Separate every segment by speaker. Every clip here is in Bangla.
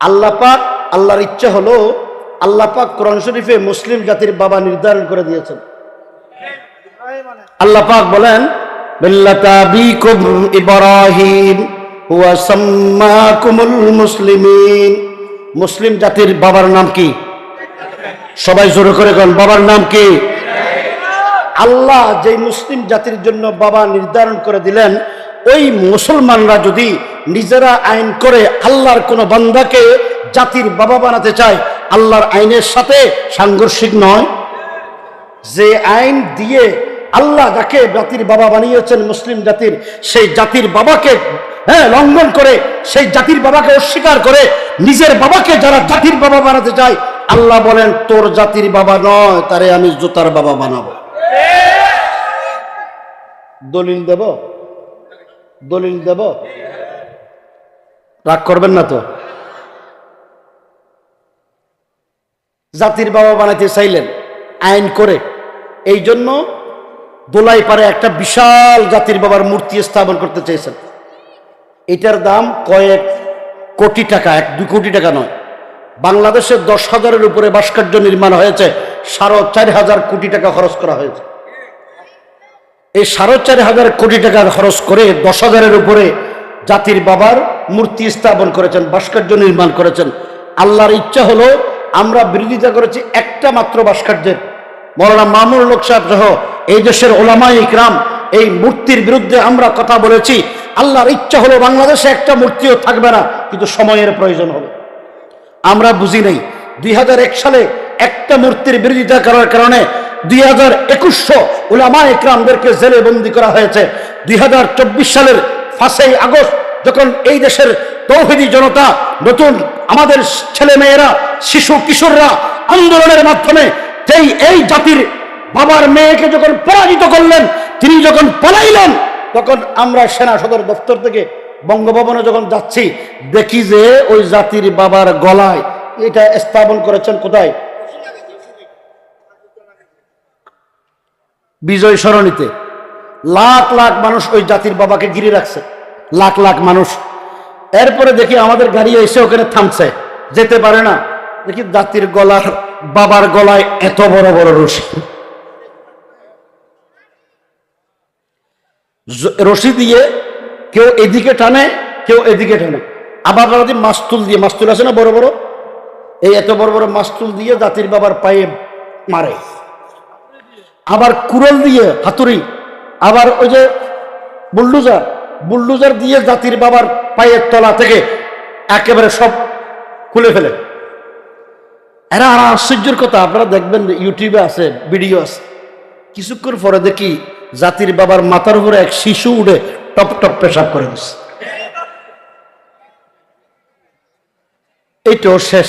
Speaker 1: আল্লাহ পাক, আল্লাহর ইচ্ছা হলো আল্লাহ পাক কোরআন শরীফে মুসলিম জাতির বাবা নির্ধারণ করে দিয়েছেন। আল্লাহ পাক বলেন হুয়া মুসলিম জাতির বাবার নাম কি? সবাই জোরে করে কোন বাবার নাম কি? আল্লাহ যে মুসলিম জাতির জন্য বাবা নির্ধারণ করে দিলেন, ওই মুসলমানরা যদি নিজেরা আইন করে আল্লাহর কোনো বান্দাকে জাতির বাবা বানাতে চায় আল্লাহর আইনের সাথে সাংঘর্ষিক নয়। যে আইন দিয়ে আল্লাহ যাকে জাতির বাবা বানিয়েছেন মুসলিম জাতির সেই জাতির বাবাকে হ্যাঁ লঙ্ঘন করে সেই জাতির বাবাকে অস্বীকার করে নিজের বাবাকে যারা জাতির বাবা বানাতে চায় আল্লাহ বলেন তোর জাতির বাবা নয় তারে আমি জুতার বাবা বানাবো। দলিল দেব? দলিল দেব? করবেন না তো? জাতির বাবা বানাইতে চাইলেন, আইন করে। এই জন্য দোলাই পারে একটা বিশাল জাতির বাবার মূর্তি স্থাপন করতে চেয়েছেন এটার দাম কয়েক কোটি টাকা, এক দুই কোটি টাকা নয়। বাংলাদেশে দশ হাজারের উপরে ভাস্কর্য নির্মাণ হয়েছে, সাড়ে চার হাজার কোটি টাকা খরচ করা হয়েছে। এই সাড়ে চার হাজার কোটি টাকা খরচ করে দশ হাজারের উপরে জাতির বাবার মূর্তি স্থাপন করেছেন, ভাস্কর্য নির্মাণ করেছেন। আল্লাহর ইচ্ছা হলো আমরা বিরোধিতা করেছি একটা মাত্র ভাস্কর্যের। মৌলানা মামুন লোক সহ এই দেশের ওলামা ইকরাম, এই মূর্তির বিরুদ্ধে আমরা কথা বলেছি। আল্লাহর ইচ্ছা হলো বাংলাদেশে একটা মূর্তিও থাকবে না, কিন্তু সময়ের প্রয়োজন হবে। আমরা বুঝি নাই, দুই হাজার এক সালে একটা মূর্তির বিরোধিতা করার কারণে দুই হাজার একুশশো উলামা ইকরামদেরকে জেলে বন্দি করা হয়েছে। দুই হাজার চব্বিশ সালের ফাঁসেই আগস্ট যখন এই দেশের তৌহিদি জনতা, নতুন আমাদের ছেলে মেয়েরা শিশু কিশোররা আন্দোলনের মাধ্যমে যেই এই জাতির বাবার মেয়েকে যখন পরাজিত করলেন, তিনি যখন পলাইলেন, তখন আমরা সেনা সদর দপ্তর থেকে বঙ্গভবনে যখন যাচ্ছি, দেখি যে ওই জাতির বাবার গলায় এটা স্থাপন করেছেন কোথায়? বিজয় সরণিতে। লাখ লাখ মানুষ ওই জাতির বাবাকে ঘিরে রাখছে। লাখ লাখ মানুষ। এরপরে দেখি আমাদের গাড়ি এসে ওখানে থামছে। যেতে পারে না। দেখি জাতির গলার বাবার গলায় এত বড় বড় রশি। রশি দিয়ে কেউ এদিকে টানে, কেউ এদিকে টানে। আবার যদি মাস্তুল দিয়ে, মাস্তুল আছে না বড় বড়? এই এত বড় বড় মাস্তুল দিয়ে জাতির বাবার পায়ে মারে। আবার কুরল দিয়ে, হাতুড়ি। আবার ওই যে বুল্ডুজার বুল্ডুজার দিয়ে জাতির বাবার পায়ের তলা থেকে একেবারে সব খুলে ফেলে। এরা আর আশ্চর্যের কথা, আপনারা দেখবেন ইউটিউবে আছে, ভিডিও আছে। কিছুক্ষণ পরে দেখি জাতির বাবার মাথার উপরে এক শিশু উঠে টপ টপ পেশাব করে দিচ্ছে এইটাও শেষ।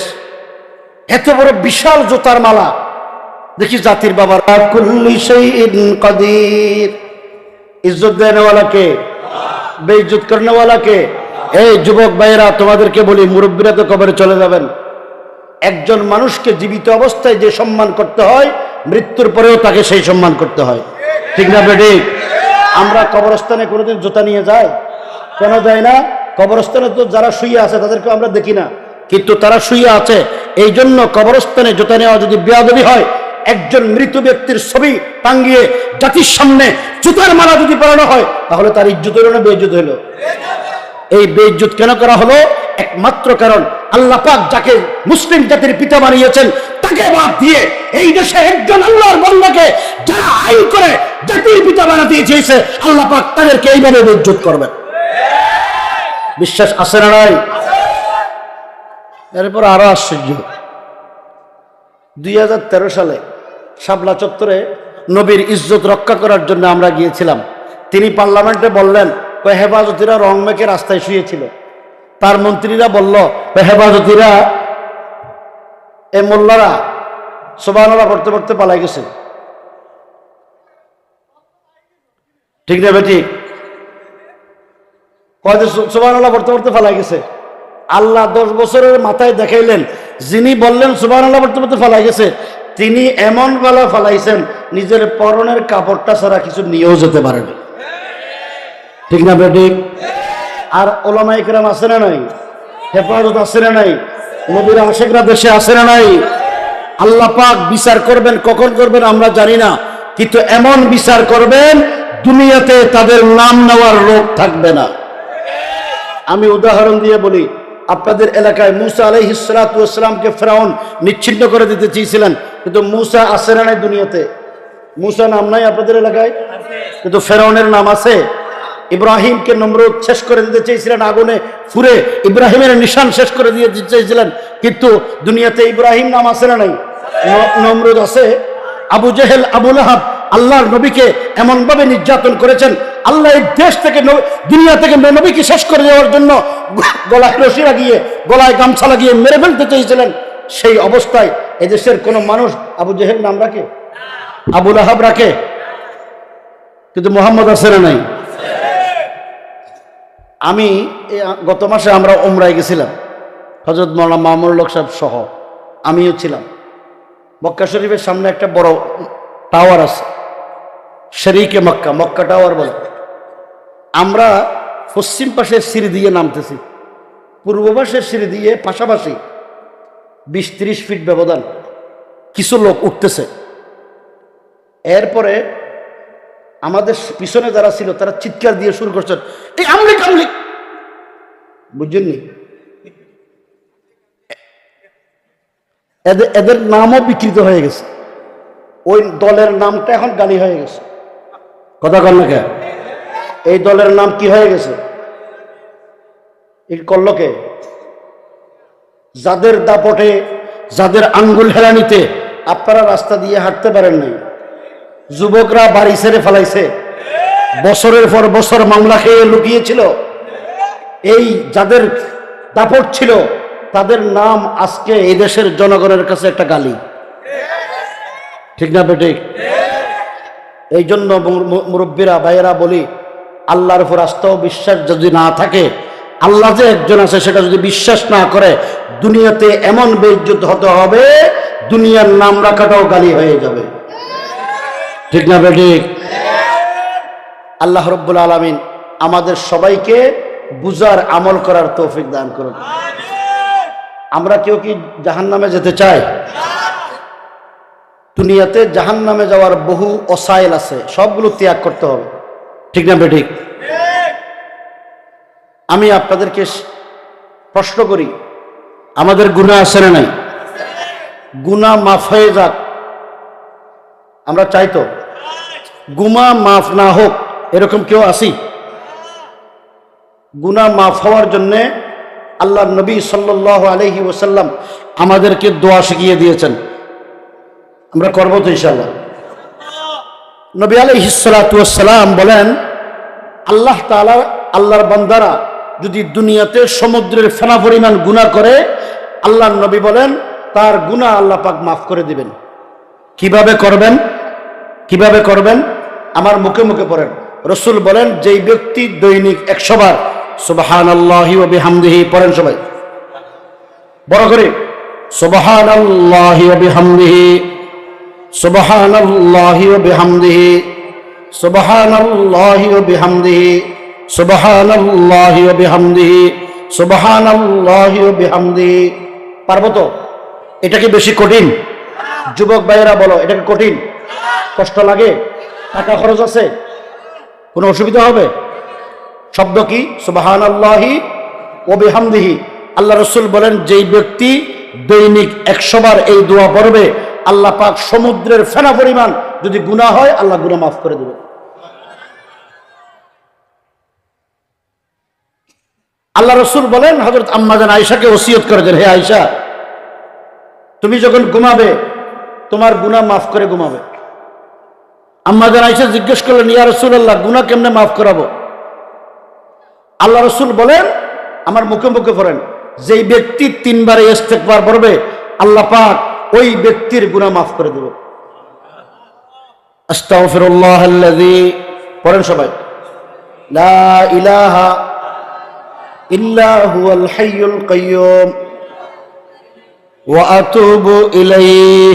Speaker 1: এত বড় বিশাল জোতার মালা। দেখি জাতির বাবার শাইইন কাদির। দেনেওয়ালাকে বেইজ্জত এই যুবক ভাইয়েরা, তোমাদেরকে বলি, মুরব্বীরা তো কবরে চলে যাবেন। একজন মানুষকে জীবিত অবস্থায় যে সম্মান করতে হয়, মৃত্যুর পরেও তাকে সেই সম্মান করতে হয়। ঠিক না বেডি আমরা কবরস্থানে কোনোদিন জুতা নিয়ে যাই? কেন যায় না? কবরস্থানে তো যারা শুয়ে আছে তাদেরকে আমরা দেখি না। কিন্তু তারা শুয়ে আছে। এই জন্য কবরস্থানে জুতা নেওয়া যদি বেয়াদবি হয় একজন মৃত ব্যক্তির ছবি টাঙ্গিয়ে জাতির সামনে জুতার মালা যদি পরানো হয়, তাহলে তার ইজ্জত হইল না বেইজ্জত হইল এই বেইজ্জত কেন করা হলো? একমাত্র কারণ আল্লাহ পাক যাকে মুসলিম জাতির পিতা বানিয়েছেন, তাকে বাদ দিয়ে এই দেশে একজন আল্লাহর বন্ধাকে যারা আইন করে জাতির পিতা বানাতে চেয়েছে, আল্লাহ পাক তাদেরকে এইভাবে বেইজ্জত করবেন। বিশ্বাস আছে না নাই? এরপর আরও আশ্চর্য। দুই সালে শাপলা চত্বরে নবীর ইজ্জত রক্ষা করার জন্য আমরা গিয়েছিলাম। তিনি পার্লামেন্টে বললেন হেফাজতিরা রং মেখে রাস্তায় শুয়েছিল। তার মন্ত্রীরা বলল হেফাজতিরা, এ মোল্লারা সোবানরা পড়তে পড়তে পালাই গেছে। ঠিক না বেটি? কয় যে সোবানলা পড়তে পড়তে পালাই গেছে। আল্লাহ দশ বছরের মাথায় দেখাইলেন, যিনি বললেন সুবান আল্লাহ পড়তে ফালাই গেছে। তিনি এমন বেলা ফালাইছেন, নিজের পরনের কাপড়টা ছাড়া কিছু নিয়েও যেতে পারেন ঠিক না বেটি? আর ওলামাইকরাম আছে না নাই? হেফাজত আছে না নাই? নবীর আশেকরা দেশে আসে না নাই? আল্লাহ পাক বিচার করবেন, কখন করবেন আমরা জানি না, কিন্তু এমন বিচার করবেন, দুনিয়াতে তাদের নাম নেওয়ার লোক থাকবে না। আমি উদাহরণ দিয়ে বলি, আপনাদের এলাকায় মুসা আলহ ইসলাতামকে ফেরাউন নিচ্ছিন্ন করে দিতে চেয়েছিলেন কিন্তু মুসা আসে না নাই দুনিয়াতে? মুসা নাম নাই আপনাদের এলাকায়? কিন্তু ফেরাউনের নাম আছে। ইব্রাহিমকে নমরুদ শেষ করে দিতে চেয়েছিলেন, আগুনে ফুরে ইব্রাহিমের নিশান শেষ করে দিতে চেয়েছিলেন। কিন্তু দুনিয়াতে ইব্রাহিম নাম আছে না নাই? নমরুদ আছে। আবু জেহেল আবুল আহাব আল্লাহর নবীকে এমন ভাবে নির্যাতন করেছেন, আল্লাহ এই দেশ থেকে দুনিয়া থেকে নবীকে শেষ করে দেওয়ার জন্য গলায় রশি লাগিয়ে, গলায় গামছা লাগিয়ে মেরে ফেলতে চেয়েছিলেন। সেই অবস্থায় এদেশের কোন মানুষ আবু জেহেল নাম রাখে? আবুল আহাব রাখে? কিন্তু মোহাম্মদ আসেনা নাই? আমি গত মাসে আমরা ওমরায় গেছিলাম। হজরত মৌলানা মামুল লোক সাহেব সহ। আমিও ছিলাম। মক্কা শরীফের সামনে একটা বড় টাওয়ার আছে। শরীকে মক্কা মক্কা টাওয়ার বলে। আমরা পশ্চিম পাশের সিঁড়ি দিয়ে নামতেছি। পূর্ব পাশের সিঁড়ি দিয়ে পাশাপাশি বিশ ত্রিশ ফিট ব্যবধান। কিছু লোক উঠতেছে। এরপরে আমাদের পিছনে যারা ছিল, তারা চিৎকার দিয়ে শুরু করছেন এই আমলিক আমলিক! বুঝছেননি? এদের এদের নামও বিকৃত হয়ে গেছে। ওই দলের নামটা এখন গালি হয়ে গেছে। কথা না এই দলের নাম কি হয়ে গেছে? এই করল কে? যাদের দাপটে, যাদের আঙ্গুল হেলানিতে, আপনারা রাস্তা দিয়ে হাঁটতে পারেন নাই। যুবকরা বাড়ি ছেড়ে ফেলাইছে। বছরের পর বছর মামলা খেয়ে লুকিয়েছিল। এই যাদের দাপট ছিল, তাদের নাম আজকে এই দেশের জনগণের কাছে একটা গালি। ঠিক না বেটে? এই জন্য মুরব্বীরা, ভাইয়েরা বলি, আল্লাহর উপর আস্থা ও বিশ্বাস যদি না থাকে আল্লাহ যে একজন আছে, সেটা যদি বিশ্বাস না করে, দুনিয়াতে এমন বেইজ্জত হতে হবে, দুনিয়ার নাম রাখাটাও গালি হয়ে যাবে। ঠিক না বেঠিক আল্লাহ রব্বুল আলমিন আমাদের সবাইকে বুজার আমল করার তৌফিক দান করুন। আমরা কেউ কি জাহান নামে যেতে চাই? দুনিয়াতে জাহান নামে যাওয়ার বহু অসাইল আছে, সবগুলো ত্যাগ করতে হবে। ঠিক না বেঠিক আমি আপনাদেরকে প্রশ্ন করি, আমাদের গুণা আছে না নাই? গুণা মাফ হয়ে যাক, আমরা চাই তো। গুমা মাফ না হোক, এরকম কেউ আসি গুনা মাফ হওয়ার জন্যে আল্লাহ নবী সাল্লাহ আলহি ওসাল্লাম আমাদেরকে দোয়া শিখিয়ে দিয়েছেন। আমরা করব তো ইনশাল্লাহ নবী আলহিসাল্লাম বলেন, আল্লাহ তালা আল্লাহর বান্দারা যদি দুনিয়াতে সমুদ্রের ফেনা পরিমাণ গুণা করে আল্লাহ নবী বলেন, তার গুণা আল্লাহ পাক মাফ করে দিবেন। কীভাবে করবেন? কীভাবে করবেন? আমার মুখে মুখে পড়েন। রসুল বলেন, যেই ব্যক্তি দৈনিক একশো বার সুবাহান আল্লাহি ও বিহামদিহি পড়েন সবাই। বড় করে সুবাহান আল্লাহি ও বিহামদিহি সুবাহান আল্লাহি ও বিহামদিহি সুবাহান আল্লাহি ও বিহামদিহি সুবাহান বিহামদিহি সুবাহান বিহামদিহি। পারব তো? এটা কি বেশি কঠিন? যুবক ভাইয়েরা বলো, এটা কি কঠিন? কষ্ট লাগে? টাকা খরচ আছে? কোনো অসুবিধা হবে? শব্দ কি? সুবাহান আল্লাহি ও বেহামদিহি। আল্লাহ রসুল বলেন, যেই ব্যক্তি দৈনিক একশো বার এই দোয়া পড়বে, আল্লাহ পাক সমুদ্রের ফেনা পরিমাণ যদি গুনাহ হয়, আল্লাহ গুনাহ মাফ করে দেবে। আল্লাহ রসুল বলেন হজরত আম্মাজান আয়সাকে ওসিয়ত করেছেন হে আয়সা তুমি যখন ঘুমাবে, তোমার গুনাহ মাফ করে ঘুমাবে। আম্মা যান আইসা জিজ্ঞেস করলেন, ইয়া রসুল আল্লাহ গুনা কেমনে মাফ করাবো? আল্লাহ রসুল বলেন, আমার মুখে মুখে পড়েন, যেই ব্যক্তি তিনবারে ইস্তেকবার পড়বে, আল্লাহ পাক ওই ব্যক্তির গুনাহ মাফ করে দেবে। আল্লাযী, পড়েন সবাই। লা ইলাহা ইল্লা হুয়াল হাইয়ুল ইলাইহি।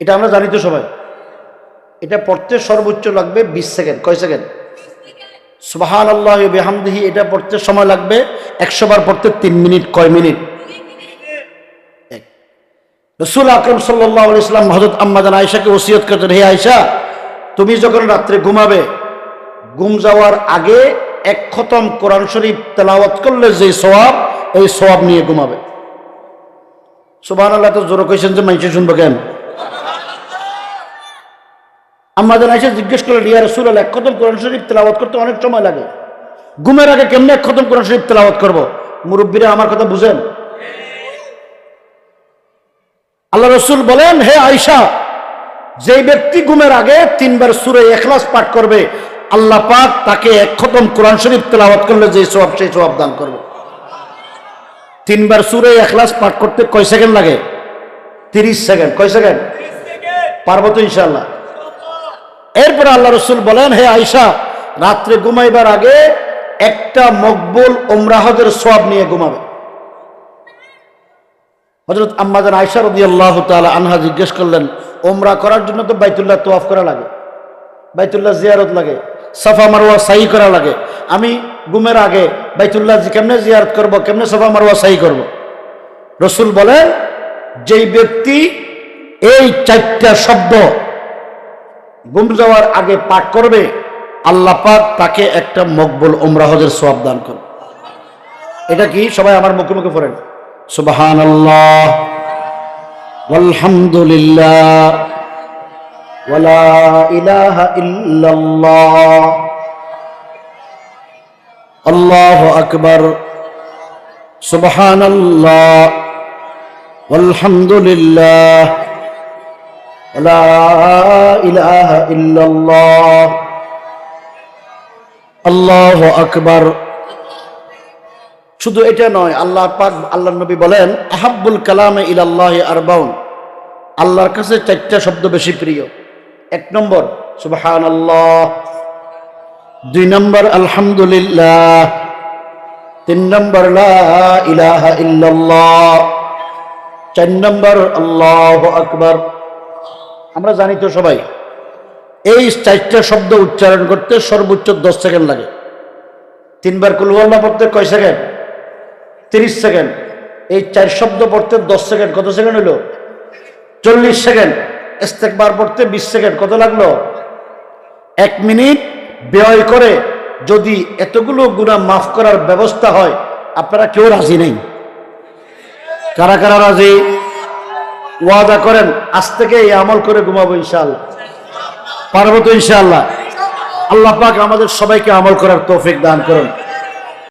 Speaker 1: এটা আমরা জানি তো সবাই। এটা পড়তে সর্বোচ্চ লাগবে বিশ সেকেন্ড। কয় সেকেন্ড? সুবাহান আল্লাহ বেহামদিহি, এটা পড়তে সময় লাগবে একশো বার পড়তে তিন মিনিট। কয় মিনিট? রসুল আকরম সাল্লাহ ইসলাম হজরত আম্মাদান আয়সাকে ওসিয়ত করতেন, হে আয়সা তুমি যখন রাত্রে ঘুমাবে, ঘুম যাওয়ার আগে এক খতম কোরআন শরীফ তেলাওয়াত করলে যে সোয়াব এই সোয়াব নিয়ে ঘুমাবে। সুবাহ আল্লাহ তো জোর কইছেন যে মানুষে শুনব কেন? আমাদের আইসা জিজ্ঞেস করলেন, ইয়া রসুল এক খতম কোরআন শরীফ তেলাওয়াত করতে অনেক সময় লাগে। ঘুমের আগে কেমনে এক খতম কোরআন শরীফ তেলাওয়াত করব? মুরব্বীরা আমার কথা বুঝেন। আল্লাহ রসুল বলেন, হে আয়সা যে ব্যক্তি ঘুমের আগে তিনবার সুরে এখলাস পাঠ করবে আল্লাহ পাক তাকে এক খতম কোরআন শরীফ তেলাওয়াত করলে যে সব সেই সব দান করবে। তিনবার সুরে এখলাস পাঠ করতে কয় সেকেন্ড লাগে? তিরিশ সেকেন্ড। কয় সেকেন্ড? পারব তো ইনশাল্লাহ এরপর আল্লাহ রসুল বলেন, হে আয়সা রাত্রে ঘুমাইবার আগে একটা মকবুল ওমরাহদের সব নিয়ে ঘুমাবে। হজরত আম্মাদান আয়সা রদি আল্লাহ তালা আনহা জিজ্ঞেস করলেন ওমরা করার জন্য তো বাইতুল্লাহ তোয়াফ করা লাগে, বাইতুল্লাহ জিয়ারত লাগে। সাফা মারোয়া সাই করা লাগে। আমি গুমের আগে বাইতুল্লাহ কেমনে জিয়ারত করব, কেমনে সাফা মারোয়া সাই করব? রসুল বলেন যেই ব্যক্তি এই চারটা শব্দ গুম যাওয়ার আগে পাঠ করবে, আল্লাহ পাক তাকে একটা মকবুল ওমরাহদের সব দান করবে। এটা কি? সবাই আমার মুখে মুখে পড়েন। সুবাহান আল্লাহ আলহামদুলিল্লাহ ولا إله إلا الله الله أكبر سبحان الله والحمد لله ولا إله إلا الله الله أكبر শুধু এটা নয় আল্লাহ পাক আল্লাহ নবী বলেন আহাব্বুল কালামে ইলাল্লাহ আরবাউন আল্লাহর কাছে চারটা শব্দ বেশি প্রিয় এক নম্বর সুবহান দুই নম্বর, আলহামদুলিল্লাহ। তিন নম্বর ইলাহা ইল্লাল্লাহ। চার নম্বর, আল্লাহ আকবর। আমরা জানি তো সবাই, এই চারটা শব্দ উচ্চারণ করতে সর্বোচ্চ দশ সেকেন্ড লাগে। তিনবার কুলওয়াল্লা পড়তে কয় সেকেন্ড? তিরিশ সেকেন্ড। এই চার শব্দ পড়তে দশ সেকেন্ড, কত সেকেন্ড হলো? চল্লিশ সেকেন্ড। ইস্তেকবার পড়তে বিশ সেকেন্ড, কত লাগল? এক মিনিট ব্যয় করে যদি এতগুলো গুণা মাফ করার ব্যবস্থা হয়, আপনারা কেউ রাজি নেই। কারা কারা রাজি? ওয়াদা করেন, আজ থেকে এই আমল করে ঘুমাবো ইনশাআল্লাহ। পারব তো ইনশাআল্লাহ। আল্লাহ পাক আমাদের সবাইকে আমল করার তৌফিক দান করুন।